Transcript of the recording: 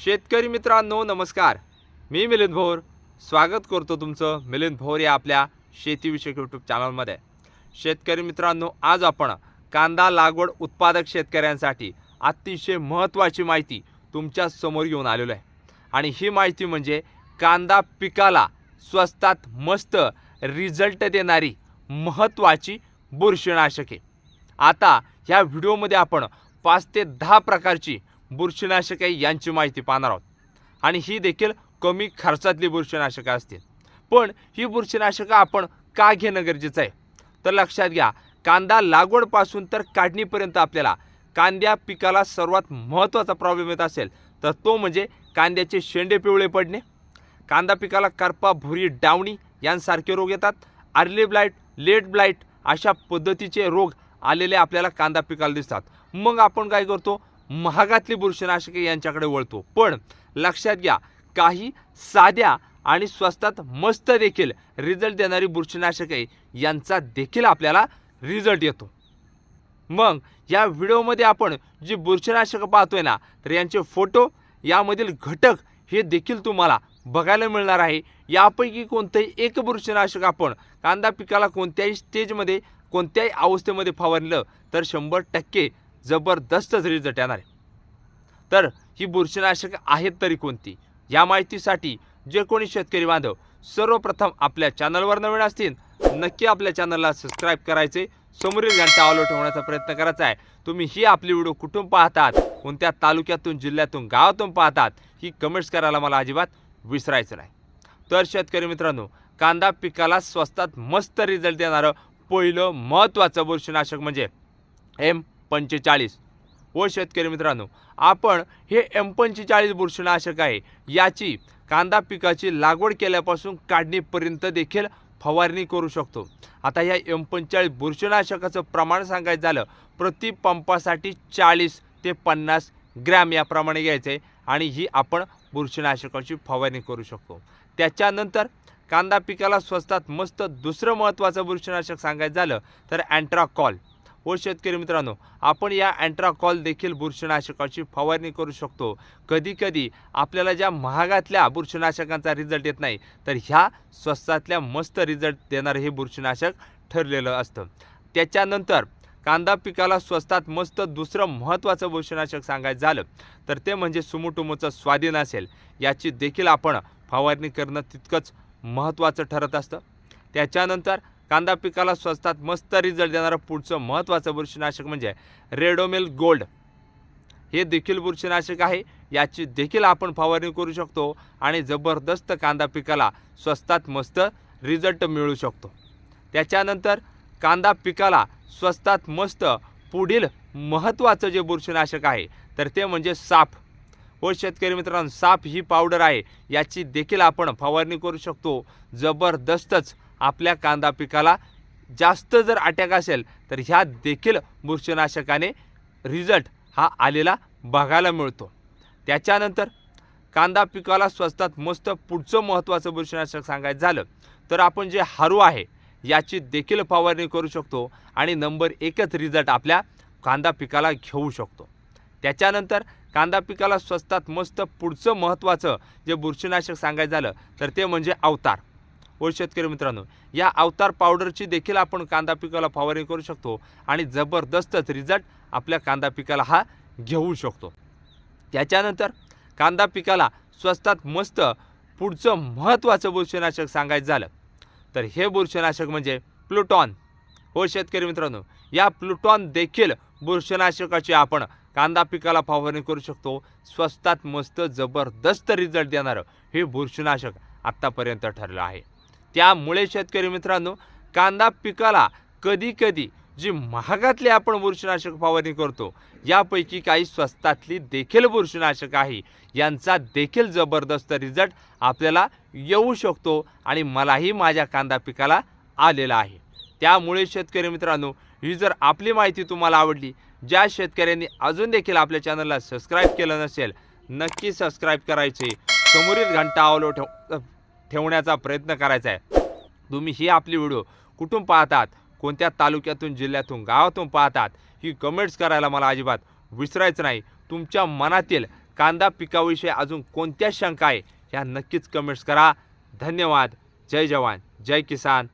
शेतकरी मित्रांनो नमस्कार. मी मिलिंद भोर. स्वागत करतो तुमचं मिलिंद भोर या आपल्या शेतीविषयक यूट्यूब चॅनलमध्ये शेतकरी मित्रांनो आज आपण कांदा लागवड उत्पादक शेतकऱ्यांसाठी अतिशय महत्त्वाची माहिती तुमच्यासमोर घेऊन आलेलो आहे. आणि ही माहिती म्हणजे कांदा पिकाला स्वस्तात मस्त रिझल्ट देणारी महत्त्वाची बुरशीनाशके. आता ह्या व्हिडिओमध्ये आपण पाच ते दहा प्रकारची बुरशीनाशके यांची माहिती पाहणार आहोत. आणि ही देखील कमी खर्चातली बुरशीनाशकं असतील. पण ही बुरशीनाशकं आपण का घेणं गरजेचं आहे? तर लक्षात घ्या कांदा लागवडपासून तर काढणीपर्यंत आपल्याला कांद्या पिकाला सर्वात महत्त्वाचा प्रॉब्लेम येत असेल तर तो म्हणजे कांद्याचे शेंडे पिवळे पडणे. कांदा पिकाला करपा भुरी डावणी यांसारखे रोग येतात. अर्ली ब्लाईट लेट ब्लाईट अशा पद्धतीचे रोग आलेले आपल्याला कांदा पिकाला दिसतात. मग आपण काय करतो? महागातली बुरशीनाशके यांच्याकडे वळतो. पण लक्षात घ्या काही साध्या आणि स्वस्तात मस्त देखील रिझल्ट देणारी बुरशीनाशके यांचा देखील आपल्याला रिझल्ट येतो. मग या व्हिडिओमध्ये आपण जी बुरशीनाशकं पाहतोय ना तर यांचे फोटो यामधील घटक हे देखील तुम्हाला बघायला मिळणार आहे. यापैकी कोणतंही एक बुरशीनाशक आपण कांदा पिकाला कोणत्याही स्टेजमध्ये कोणत्याही अवस्थेमध्ये फवारलं तर शंभर टक्के जबरदस्तच रिझल्ट येणार आहे. तर ही बुरशीनाशक आहेत तरी कोणती? या माहितीसाठी जे कोणी शेतकरी बांधव सर्वप्रथम आपल्या चॅनलवर नवीन असतील नक्की आपल्या चॅनलला सबस्क्राईब करायचे. समोरील घंटा ऑलो ठेवण्याचा प्रयत्न करायचा आहे. तुम्ही ही आपली व्हिडिओ कुठून पाहतात कोणत्या तालुक्यातून जिल्ह्यातून गावातून पाहतात ही कमेंट्स करायला मला अजिबात विसरायचं नाही. तर शेतकरी मित्रांनो कांदा पिकाला स्वस्तात मस्त रिझल्ट देणारं पहिलं महत्त्वाचं बुरशीनाशक म्हणजे एम पंचेचाळीस. व शेतकरी मित्रांनो आपण हे एम पंचेचाळीस बुरशीनाशक आहे याची कांदा पिकाची लागवड केल्यापासून काढणीपर्यंत देखील फवारणी करू शकतो. आता या एम पंचेचाळीस बुरशीनाशकाचं प्रमाण सांगायचं झालं प्रति पंपासाठी चाळीस ते पन्नास ग्रॅम याप्रमाणे घ्यायचं आहे आणि ही आपण बुरशीनाशकाची फवारणी करू शकतो. त्याच्यानंतर कांदा पिकाला स्वस्तात मस्त दुसरं महत्त्वाचं बुरशीनाशक सांगायचं झालं तर अँट्राकॉल. व शेतकरी मित्रांनो आपण या अँट्राकॉल देखील बुरशीनाशकाची फवारणी करू शकतो. कधी कधी आपल्याला ज्या महागातल्या बुरशीनाशकांचा रिझल्ट येत नाही तर ह्या स्वस्तातल्या मस्त रिझल्ट देणारं हे बुरशीनाशक ठरलेलं असतं. त्याच्यानंतर कांदा पिकाला स्वस्तात मस्त दुसरं महत्त्वाचं बुरशीनाशक सांगायचं झालं तर ते म्हणजे सुमुटुमुचं स्वाधीन असेल. याची देखील आपण फवारणी करणं तितकंच महत्त्वाचं ठरत असतं. त्याच्यानंतर कांदा पिकाला स्वस्तात मस्त रिझल्ट देणारं पुढचं महत्त्वाचं बुरशीनाशक म्हणजे रेडोमिल गोल्ड. हे देखील बुरशीनाशक आहे. याची देखील आपण फवारणी करू शकतो आणि जबरदस्त कांदा पिकाला स्वस्तात मस्त रिझल्ट मिळू शकतो. त्याच्यानंतर कांदा पिकाला स्वस्तात मस्त पुढील महत्त्वाचं जे बुरशीनाशक आहे तर ते म्हणजे साप. हो शेतकरी मित्रांनो साप ही पावडर आहे. याची देखील आपण फवारणी करू शकतो. जबरदस्तच आपल्या कांदा पिकाला जास्त जर अटॅक असेल तर ह्या देखील बुरशीनाशकाने रिझल्ट हा आलेला बघायला मिळतो. त्याच्यानंतर कांदा पिकाला स्वस्तात मस्त पुढचं महत्त्वाचं बुरशीनाशक सांगायचं झालं तर आपण जे हारू आहे याची देखील फवारणी करू शकतो आणि नंबर एकच रिझल्ट आपल्या कांदा पिकाला घेऊ शकतो. त्याच्यानंतर कांदा पिकाला स्वस्तात मस्त पुढचं महत्त्वाचं जे बुरशीनाशक सांगायचं झालं तर ते म्हणजे अवतार. व शेतकरी मित्रांनो या अवतार पावडरची देखील आपण कांदा पिकाला फवारणी करू शकतो आणि जबरदस्तच रिझल्ट आपल्या कांदा पिकाला हा घेऊ शकतो. त्याच्यानंतर कांदा पिकाला स्वस्तात मस्त पुढचं महत्त्वाचं बुरशीनाशक सांगायचं झालं तर हे बुरशीनाशक म्हणजे प्लुटॉन. हो शेतकरी मित्रांनो या प्लुटॉन देखील बुरशीनाशकाची आपण कांदा पिकाला फवारणी करू शकतो. स्वस्तात मस्त जबरदस्त रिझल्ट देणारं हे बुरशीनाशक आत्तापर्यंत ठरलं आहे. त्यामुळे शेतकरी मित्रांनो कांदा पिकाला कधी कधी जी महागातली आपण बुरशीनाशक फवारणी करतो यापैकी काही स्वस्तातली देखील बुरशीनाशक आहे. यांचा देखील जबरदस्त रिझल्ट आपल्याला येऊ शकतो आणि मलाही माझ्या कांदा पिकाला आलेला आहे. त्यामुळे शेतकरी मित्रांनो ही जर आपली माहिती तुम्हाला आवडली ज्या शेतकऱ्यांनी अजून देखील आपल्या चॅनलला सबस्क्राईब केलं नसेल नक्की सबस्क्राईब करायचे. समोरील घंटा आवलो ठेव ठेवण्याचा प्रयत्न करायचा आहे. तुम्ही ही आपली व्हिडिओ कुठून पाहतात? कोणत्या तालुक्यातून जिल्ह्यातून गावातून पाहतात? ही कमेंट्स करायला मला अजिबात विसरायचं नाही. तुमच्या मनातील कांदा पिकाविषयी अजून कोणत्या शंका आहे ह्या नक्कीच कमेंट्स करा. धन्यवाद. जय जवान. जय किसान.